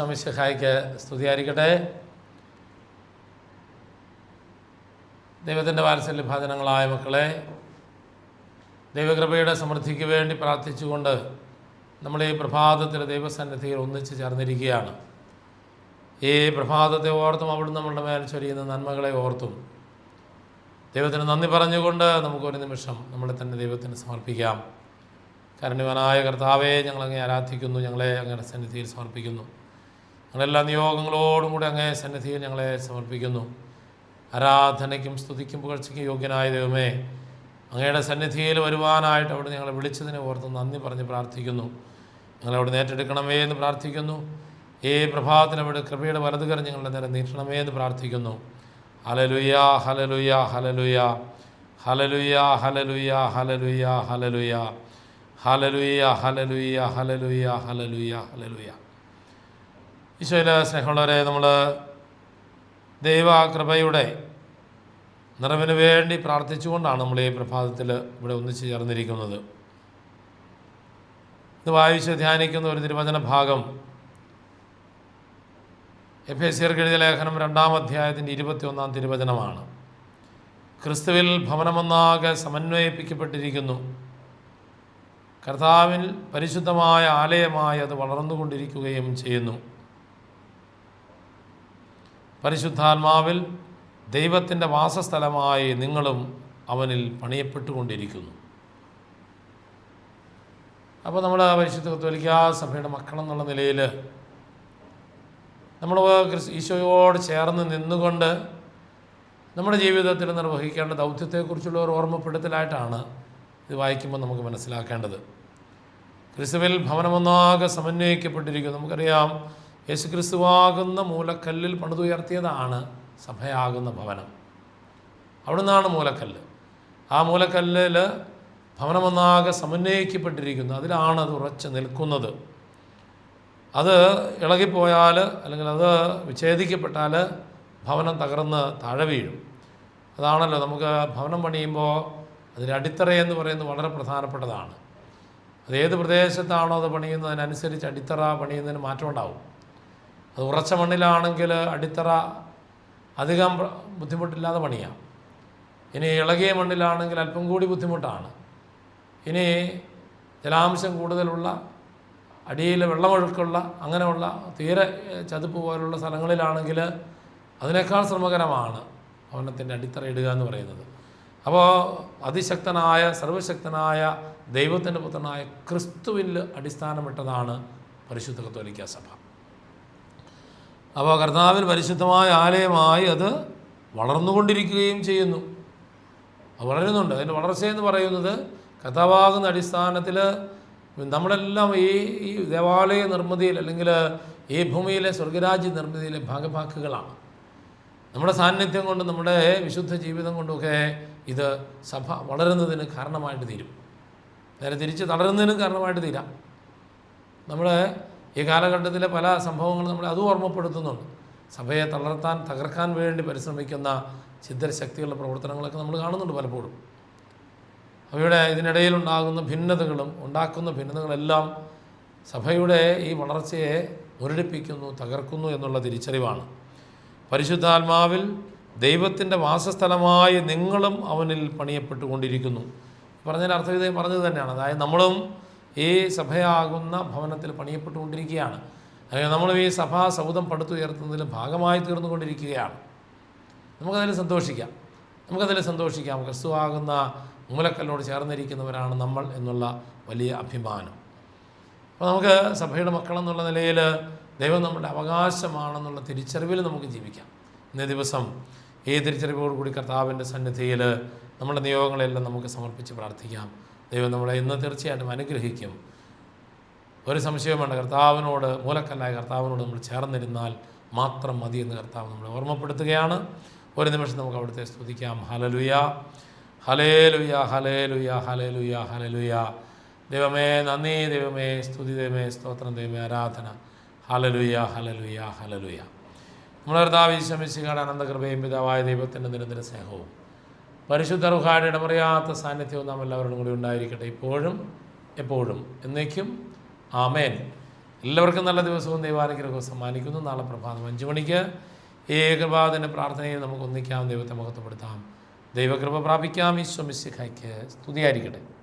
ഈശോമിശിഹായ്ക്ക് സ്തുതിയായിരിക്കട്ടെ ദൈവത്തിന്റെ വാത്സല്യ ഭാജനങ്ങളായ മക്കളെ ദൈവകൃപയുടെ സമൃദ്ധിക്ക് വേണ്ടി പ്രാർത്ഥിച്ചുകൊണ്ട് നമ്മൾ ഈ പ്രഭാതത്തിലെ ദൈവസന്നിധിയിൽ ഒന്നിച്ച് ചേർന്നിരിക്കുകയാണ്. ഈ പ്രഭാതത്തെ ഓർത്തും അവിടുന്ന് നമ്മളുടെ മേൽ ചൊരിയുന്ന നന്മകളെ ഓർത്തും ദൈവത്തിന് നന്ദി പറഞ്ഞുകൊണ്ട് നമുക്കൊരു നിമിഷം നമ്മളെ തന്നെ ദൈവത്തിന് സമർപ്പിക്കാം. കരണ്യവനായ കർത്താവെ ഞങ്ങളങ്ങേ ആരാധിക്കുന്നു ഞങ്ങളെ അങ്ങയുടെ സന്നിധിയിൽ സമർപ്പിക്കുന്നു. ഞങ്ങളെല്ലാ നിയോഗങ്ങളോടും കൂടി അങ്ങേ സന്നിധിയിൽ ഞങ്ങളെ സമർപ്പിക്കുന്നു ആരാധനയ്ക്കും സ്തുതിക്കും പുകഴ്ചയ്ക്കും യോഗ്യനായ ദൈവമേ അങ്ങയുടെ സന്നിധിയിൽ വരുവാനായിട്ട് അവിടെ ഞങ്ങളെ വിളിച്ചതിനെ ഓർത്ത് നന്ദി പറഞ്ഞ് പ്രാർത്ഥിക്കുന്നു ഞങ്ങളവിടെ നേറ്റെടുക്കണമേ എന്ന് പ്രാർത്ഥിക്കുന്നു ഏ പ്രഭാതത്തിനവിടെ കൃപയുടെ വലതുകരം ഞങ്ങളുടെ നേരെ നീട്ടണമേ എന്ന് പ്രാർത്ഥിക്കുന്നു ഹലലുയ ഹലലുയ ഹലലുയ ഹലലുയ ഹലലുയ ഹലലുയ ഹലലുയ ഹലലുയ ഹലലുയ ഹലലുയ ഹലലുയ ഹലലുയ ഈശോയിലെ സ്നേഹമുള്ളവരെ നമ്മൾ ദൈവകൃപയുടെ നിറവിന് വേണ്ടി പ്രാർത്ഥിച്ചുകൊണ്ടാണ് നമ്മൾ ഈ പ്രഭാതത്തിൽ ഇവിടെ ഒന്നിച്ച് ചേർന്നിരിക്കുന്നത്. ഇത് വായിച്ച് ധ്യാനിക്കുന്ന ഒരു തിരുവചന ഭാഗം എഫ് എസ് സിയർക്ക് എഴുതിയ ലേഖനം രണ്ടാം അധ്യായത്തിന്റെ ഇരുപത്തിയൊന്നാം തിരുവചനമാണ്. ക്രിസ്തുവിൽ ഭവനമൊന്നാകെ സമന്വയിപ്പിക്കപ്പെട്ടിരിക്കുന്നു. കർത്താവിൽ പരിശുദ്ധമായ ആലയമായി അത് വളർന്നുകൊണ്ടിരിക്കുകയും ചെയ്യുന്നു. പരിശുദ്ധാത്മാവിൽ ദൈവത്തിന്റെ വാസസ്ഥലമായി നിങ്ങളും അവനിൽ പണിയപ്പെട്ടുകൊണ്ടിരിക്കുന്നു. അപ്പോൾ നമ്മൾ പരിശുദ്ധ കത്തോലിക്ക സഭയുടെ മക്കളെന്നുള്ള നിലയിൽ നമ്മൾ ഈശോയോട് ചേർന്ന് നിന്നുകൊണ്ട് നമ്മുടെ ജീവിതത്തിൽ നിർവഹിക്കേണ്ട ദൗത്യത്തെക്കുറിച്ചുള്ള ഒരു ഓർമ്മപ്പെടുത്തലായിട്ടാണ് ഇത് വായിക്കുമ്പോൾ നമുക്ക് മനസ്സിലാക്കേണ്ടത്. ക്രിസ്തുവിൽ ഭവനമൊന്നാകെ സമന്വയിക്കപ്പെട്ടിരിക്കുന്നു. നമുക്കറിയാം യേശു ക്രിസ്തുവാകുന്ന മൂലക്കല്ലിൽ പണിതുയർത്തിയതാണ് സഭയാകുന്ന ഭവനം. അവിടെ നിന്നാണ് മൂലക്കല്ല്. ആ മൂലക്കല്ലിൽ ഭവനമൊന്നാകെ സമന്വയിക്കപ്പെട്ടിരിക്കുന്നു. അതിലാണ് അത് ഉറച്ചു നിൽക്കുന്നത്. അത് ഇളകിപ്പോയാൽ അല്ലെങ്കിൽ അത് വിച്ഛേദിക്കപ്പെട്ടാൽ ഭവനം തകർന്ന് താഴെ വീഴും. അതാണല്ലോ നമുക്ക് ഭവനം പണിയുമ്പോൾ അതിന്റെ അടിത്തറ എന്ന് പറയുന്നത് വളരെ പ്രധാനപ്പെട്ടതാണ്. അത് ഏത് പ്രദേശത്താണോ അത് പണിയുന്നതിനനുസരിച്ച് അടിത്തറ പണിയുന്നതിന് മാറ്റം ഉണ്ടാവും അത് ഉറച്ച മണ്ണിലാണെങ്കിൽ അടിത്തറ അധികം ബുദ്ധിമുട്ടില്ലാതെ പണിയാം. ഇനി ഇളകിയ മണ്ണിലാണെങ്കിൽ അല്പം കൂടി ബുദ്ധിമുട്ടാണ്. ഇനി ജലാംശം കൂടുതലുള്ള അടിയിൽ വെള്ളമൊഴുക്കുള്ള അങ്ങനെയുള്ള തീരെ ചതുപ്പ് പോലുള്ള സ്ഥലങ്ങളിലാണെങ്കിൽ അതിനേക്കാൾ ശ്രമകരമാണ് ഭവനത്തിന്റെ അടിത്തറ ഇടുക എന്ന് പറയുന്നത്. അപ്പോൾ അതിശക്തനായ സർവശക്തനായ ദൈവത്തിന്റെ പുത്രനായ ക്രിസ്തുവിൽ അടിസ്ഥാനമിട്ടതാണ് പരിശുദ്ധ കത്തോലിക്ക സഭ. അപ്പോൾ കർത്താവിൽ പരിശുദ്ധമായ ആലയമായി അത് വളർന്നുകൊണ്ടിരിക്കുകയും ചെയ്യുന്നു. വളരുന്നുണ്ട്. അതിന്റെ വളർച്ചയെന്ന് പറയുന്നത് കഥാവാകുന്ന അടിസ്ഥാനത്തിൽ നമ്മളെല്ലാം ഈ ഈ ദേവാലയ നിർമ്മിതിയിൽ അല്ലെങ്കിൽ ഈ ഭൂമിയിലെ സ്വർഗരാജ്യ നിർമ്മിതിയിലെ ഭാഗഭാക്കുകളാണ്. നമ്മുടെ സാന്നിധ്യം കൊണ്ട് നമ്മുടെ വിശുദ്ധ ജീവിതം കൊണ്ടൊക്കെ ഇത് സഭ വളരുന്നതിന് കാരണമായിട്ട് തീരും. നേരെ തിരിച്ച് തളരുന്നതിനും കാരണമായിട്ട് തീരാം. നമ്മൾ ഈ കാലഘട്ടത്തിലെ പല സംഭവങ്ങളും നമ്മളെ അതും ഓർമ്മപ്പെടുത്തുന്നുണ്ട്. സഭയെ തളർത്താൻ തകർക്കാൻ വേണ്ടി പരിശ്രമിക്കുന്ന ഛിദ്രശക്തികളുടെ പ്രവർത്തനങ്ങളൊക്കെ നമ്മൾ കാണുന്നുണ്ട് പലപ്പോഴും. അവയുടെ ഇതിനിടയിലുണ്ടാകുന്ന ഭിന്നതകളും ഉണ്ടാക്കുന്ന ഭിന്നതകളെല്ലാം സഭയുടെ ഈ വളർച്ചയെ മുരടിപ്പിക്കുന്നു തകർക്കുന്നു എന്നുള്ള തിരിച്ചറിവാണ്. പരിശുദ്ധാത്മാവിൽ ദൈവത്തിന്റെ വാസസ്ഥലമായി നിങ്ങളും അവനിൽ പണിയപ്പെട്ടുകൊണ്ടിരിക്കുന്നു. പറഞ്ഞതിന്റെ അർത്ഥം ഇത് പറഞ്ഞത് തന്നെയാണ്. അതായത് നമ്മളും ഈ സഭയാകുന്ന ഭവനത്തിൽ പണിയപ്പെട്ടുകൊണ്ടിരിക്കുകയാണ്. അല്ലെങ്കിൽ നമ്മൾ ഈ സഭാ സൗധം പടുത്തുയർത്തുന്നതിൽ ഭാഗമായി തീർന്നുകൊണ്ടിരിക്കുകയാണ്. നമുക്കതിൽ സന്തോഷിക്കാം. നമുക്കതിൽ സന്തോഷിക്കാം. ക്രിസ്തുവാകുന്ന മൂലക്കല്ലോട് ചേർന്നിരിക്കുന്നവരാണ് നമ്മൾ എന്നുള്ള വലിയ അഭിമാനം. അപ്പോൾ നമുക്ക് സഭയുടെ മക്കളെന്നുള്ള നിലയിൽ ദൈവം നമ്മുടെ അവകാശമാണെന്നുള്ള തിരിച്ചറിവിൽ നമുക്ക് ജീവിക്കാം. ഇന്നേ ദിവസം ഈ തിരിച്ചറിവോടുകൂടി കർത്താവിന്റെ സന്നിധിയിൽ നമ്മുടെ നിയോഗങ്ങളെല്ലാം നമുക്ക് സമർപ്പിച്ച് പ്രാർത്ഥിക്കാം. ദൈവം നമ്മളെ ഇന്ന് തീർച്ചയായിട്ടും അനുഗ്രഹിക്കും. ഒരു സംശയവും വേണ്ട. കർത്താവിനോട് മൂലക്കല്ലായ കർത്താവിനോട് നമ്മൾ ചേർന്നിരുന്നാൽ മാത്രം മതി എന്ന് കർത്താവ് നമ്മളെ ഓർമ്മപ്പെടുത്തുകയാണ്. ഒരു നിമിഷം നമുക്ക് അവിടുത്തെ സ്തുതിക്കാം. Hallelujah hallelujah hallelujah hallelujah hallelujah ദൈവമേ നന്ദി ദൈവമേ സ്തുതി ദൈവമേ സ്തോത്രം ദൈവമേ ആരാധന. ഹലലുയ ഹലലുയ ഹലലുയ നമ്മളെ കർത്താവ് ഈശ്വമിശികാട് അനന്തകൃപയും പിതാവായ ദൈവത്തിന്റെ നിരന്തര സ്നേഹവും പരിശുദ്ധ റുഹായുടെ ഇടമറിയാത്ത സാന്നിധ്യവും നാം എല്ലാവരോടും കൂടി ഉണ്ടായിരിക്കട്ടെ. ഇപ്പോഴും എപ്പോഴും എന്നേക്കും. ആമേൻ. എല്ലാവർക്കും നല്ല ദിവസവും ദൈവാനുഗ്രഹവും സമ്മാനിക്കുന്നു. നാളെ പ്രഭാതം അഞ്ച് മണിക്ക് ഏകപാദന പ്രാർത്ഥനയിൽ നമുക്ക് ഒന്നിക്കാം. ദൈവത്തെ മഹത്വപ്പെടുത്താം. ദൈവകൃപ പ്രാപിക്കാം. ഈശ്വമിശിഖയ്ക്ക് സ്തുതിയായിരിക്കട്ടെ.